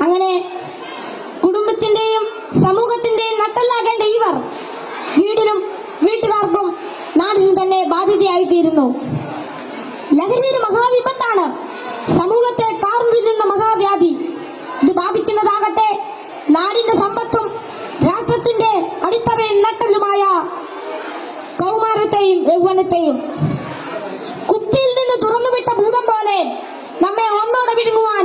അങ്ങനെ കുടുംബത്തിന്റെയും സമൂഹത്തിന്റെയും നട്ടല്ലാകേണ്ട ഇവർ വീടിനും വീട്ടുകാർക്കും നാടിനും തന്നെ ബാധ്യതയായി തീരുന്നു ലഹരി ഒരു മഹാവിപത്താണ്. സമൂഹത്തെ കാർന്നിരുന്ന മഹാവ്യാധി. ഇത് ബാധിക്കുന്നതാകട്ടെ നാടിന്റെ സമ്പത്തും രാഷ്ട്രത്തിന്റെ അടിത്തറയും നട്ടലുമായ കൗമാരത്തെയും യൗവനത്തെയും. കുപ്പിയിൽ നിന്ന് തുറന്നുവിട്ട ഭൂതം പോലെ നമ്മെ ഒന്നോടെ വിഴുങ്ങുവാൻ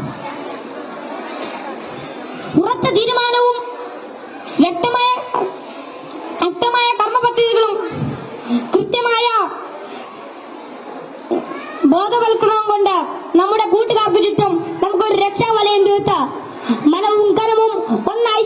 ഉറച്ച തീരുമാനവും വ്യക്തമായ ശക്തമായ കർമ്മപദ്ധതികളും കൃത്യമായ ബോധവൽക്കരണവും കൊണ്ട് നമ്മുടെ കൂട്ടുകാർക്ക് ചുറ്റും നമുക്കൊരു രക്ഷാവലയം തീർത്ത് മനവും കരവും ഒന്നായി